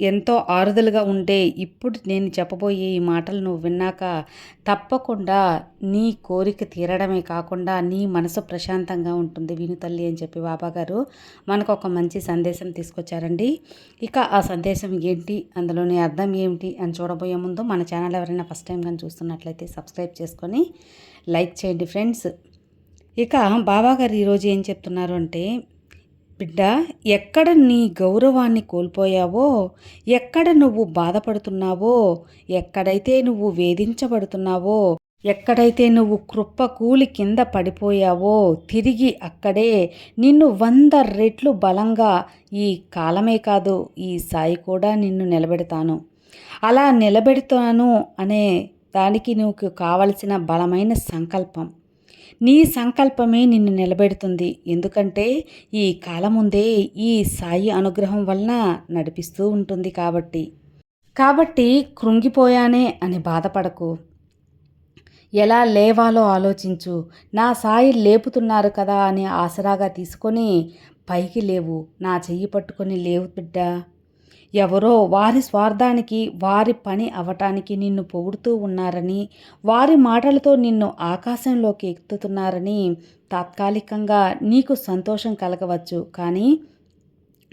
ఎంతో ఆరుదలుగా ఉండే ఇప్పుడు నేను చెప్పబోయే ఈ మాటలు నువ్వు విన్నాక తప్పకుండా నీ కోరిక తీరడమే కాకుండా నీ మనసు ప్రశాంతంగా ఉంటుంది విను తల్లి అని చెప్పి బాబాగారు మనకు ఒక మంచి సందేశం తీసుకొచ్చారండి. ఇక ఆ సందేశం ఏంటి అందులోని అర్థం ఏమిటి అని చూడబోయే ముందు మన ఛానల్ ఎవరైనా ఫస్ట్ టైం కానీ చూస్తున్నట్లయితే సబ్స్క్రైబ్ చేసుకొని లైక్ చేయండి ఫ్రెండ్స్. ఇక బాబా గారు ఈరోజు ఏం చెప్తున్నారు అంటే బిడ్డ ఎక్కడ నీ గౌరవాన్ని కోల్పోయావో ఎక్కడ నువ్వు బాధపడుతున్నావో ఎక్కడైతే నువ్వు వేధించబడుతున్నావో ఎక్కడైతే నువ్వు కృప్పకూలి కింద పడిపోయావో తిరిగి అక్కడే నిన్ను వంద రెట్లు బలంగా ఈ కాలమే కాదు ఈ సాయి కూడా నిన్ను నిలబెడతాను. అలా నిలబెడతాను అనే దానికి నువ్వు కావలసిన బలమైన సంకల్పం. నీ సంకల్పమే నిన్ను నిలబెడుతుంది. ఎందుకంటే ఈ కాలముందే ఈ సాయి అనుగ్రహం వలన నడిపిస్తూ ఉంటుంది కాబట్టి. కాబట్టి కృంగిపోయానే అని బాధపడకు. ఎలా లేవాలో ఆలోచించు. నా సాయి లేపుతున్నారు కదా అని ఆసరాగా తీసుకొని పైకి లేవు. నా చెయ్యి పట్టుకొని లేవు బిడ్డా. ఎవరో వారి స్వార్థానికి వారి పని అవటానికి నిన్ను పొగుడుతూ ఉన్నారని వారి మాటలతో నిన్ను ఆకాశంలోకి ఎక్కుతున్నారని తాత్కాలికంగా నీకు సంతోషం కలగవచ్చు. కానీ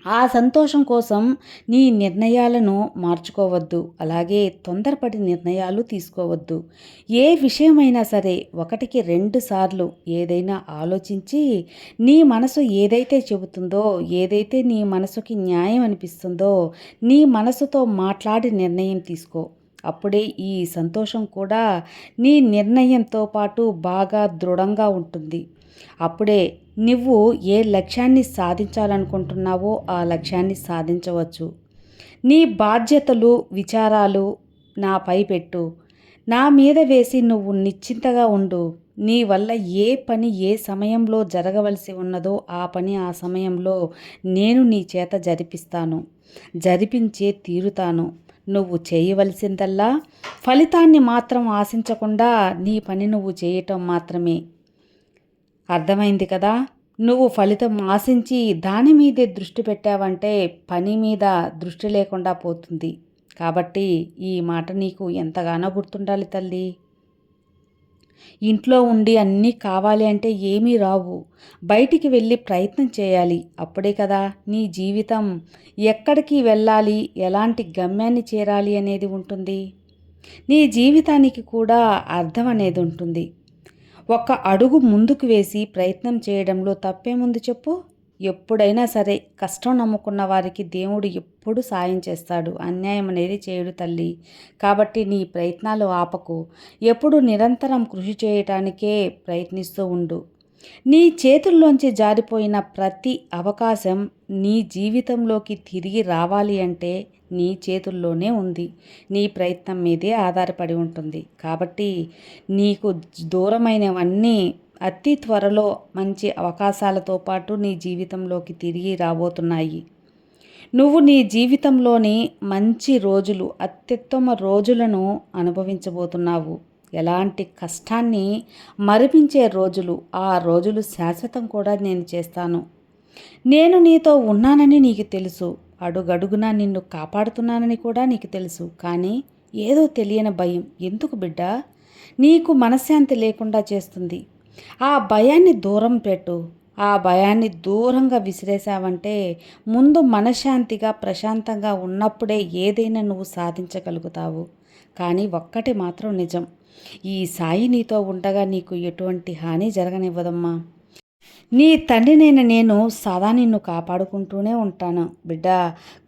ఆ సంతోషం కోసం నీ నిర్ణయాలను మార్చుకోవద్దు అలాగే తొందరపడి నిర్ణయాలు తీసుకోవద్దు. ఏ విషయమైనా సరే ఒకటికి రెండు సార్లు ఏదైనా ఆలోచించి నీ మనసు ఏదైతే చెబుతుందో ఏదైతే నీ మనసుకి న్యాయం అనిపిస్తుందో నీ మనసుతో మాట్లాడి నిర్ణయం తీసుకో. అప్పుడే ఈ సంతోషం కూడా నీ నిర్ణయంతో పాటు బాగా దృఢంగా ఉంటుంది. అప్పుడే నువ్వు ఏ లక్ష్యాన్ని సాధించాలనుకుంటున్నావో ఆ లక్ష్యాన్ని సాధించవచ్చు. నీ బాధ్యతలు విచారాలు నాపై పెట్టు. నా మీద వేసి నువ్వు నిశ్చింతగా ఉండు. నీ వల్ల ఏ పని ఏ సమయంలో జరగవలసి ఉన్నదో ఆ పని ఆ సమయంలో నేను నీ చేత జరిపిస్తాను. జరిపించే తీరుతాను. నువ్వు చేయవలసిందల్లా. ఫలితాన్ని మాత్రం ఆశించకుండా నీ పని నువ్వు చేయటం మాత్రమే. అర్థమైంది కదా? నువ్వు ఫలితం ఆశించి దాని మీదే దృష్టి పెట్టావంటే పని మీద దృష్టి లేకుండా పోతుంది. కాబట్టి ఈ మాట నీకు ఎంతగానో గుర్తుండాలి తల్లి. ఇంట్లో ఉండి అన్నీ కావాలి అంటే ఏమీ రావు. బయటికి వెళ్ళి ప్రయత్నం చేయాలి. అప్పుడే కదా నీ జీవితం ఎక్కడికి వెళ్ళాలి ఎలాంటి గమ్యాన్ని చేరాలి అనేది ఉంటుంది. నీ జీవితానికి కూడా అర్థం అనేది ఉంటుంది. ఒక అడుగు ముందుకు వేసి ప్రయత్నం చేయడంలో తప్పేముంది చెప్పు? ఎప్పుడైనా సరే కష్టం నమ్ముకున్న వారికి దేవుడు ఎప్పుడు సాయం చేస్తాడు. అన్యాయం అనేది చేయడు తల్లి. కాబట్టి నీ ప్రయత్నాలు ఆపకు. ఎప్పుడు నిరంతరం కృషి చేయటానికే ప్రయత్నిస్తూ ఉండు. నీ చేతుల్లోంచి జారిపోయిన ప్రతి అవకాశం నీ జీవితంలోకి తిరిగి రావాలి అంటే నీ చేతుల్లోనే ఉంది. నీ ప్రయత్నం మీదే ఆధారపడి ఉంటుంది. కాబట్టి నీకు దూరమైనవన్నీ అతి త్వరలో మంచి అవకాశాలతో పాటు నీ జీవితంలోకి తిరిగి రాబోతున్నాయి. నువ్వు నీ జీవితంలోని మంచి రోజులు అత్యుత్తమ రోజులను అనుభవించబోతున్నావు. ఎలాంటి కష్టాన్ని మరిపించే రోజులు ఆ రోజులు శాశ్వతం కూడా నేను చేస్తాను. నేను నీతో ఉన్నానని నీకు తెలుసు. అడుగడుగునా నిన్ను కాపాడుతున్నానని కూడా నీకు తెలుసు. కానీ ఏదో తెలియని భయం. ఎందుకు బిడ్డ? నీకు మనశ్శాంతి లేకుండా చేస్తుంది. ఆ భయాన్ని దూరం పెట్టు. ఆ భయాన్ని దూరంగా విసిరేసావంటే ముందు మనశ్శాంతిగా ప్రశాంతంగా ఉన్నప్పుడే ఏదైనా నువ్వు సాధించగలుగుతావు. కానీ ఒక్కటి మాత్రం నిజం. ఈ సాయి నీతో ఉండగా నీకు ఎటువంటి హాని జరగనివ్వదమ్మా. నీ తండ్రినైన నేను సదా నిన్ను కాపాడుకుంటూనే ఉంటాను. బిడ్డ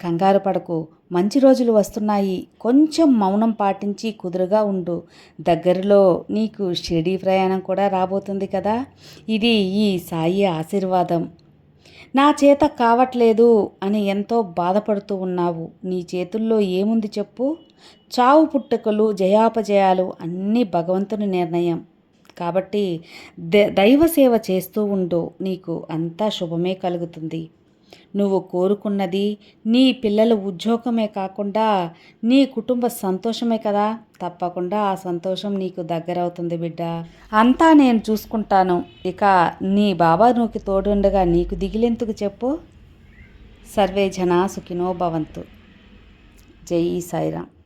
కంగారు పడకు. మంచి రోజులు వస్తున్నాయి. కొంచెం మౌనం పాటించి కుదురుగా ఉండు. దగ్గరలో నీకు షిరిడీ ప్రయాణం కూడా రాబోతుంది కదా. ఇది ఈ సాయి ఆశీర్వాదం. నా చేత కావట్లేదు అని ఎంతో బాధపడుతూ ఉన్నావు. నీ చేతుల్లో ఏముంది చెప్పు. చావు పుట్టుకలు జయాపజయాలు అన్నీ భగవంతుని నిర్ణయం. కాబట్టి దైవ సేవ చేస్తూ ఉండు నీకు అంతా శుభమే కలుగుతుంది. నువ్వు కోరుకున్నది నీ పిల్లల ఉద్యోగమే కాకుండా నీ కుటుంబ సంతోషమే కదా? తప్పకుండా ఆ సంతోషం నీకు దగ్గరవుతుంది బిడ్డ. అంతా నేను చూసుకుంటాను. ఇక నీ బాబా నువ్వుకి తోడుండగా నీకు దిగిలెందుకు చెప్పు? సర్వే జనా సుఖినో భవంతు. జై సాయిరామ్.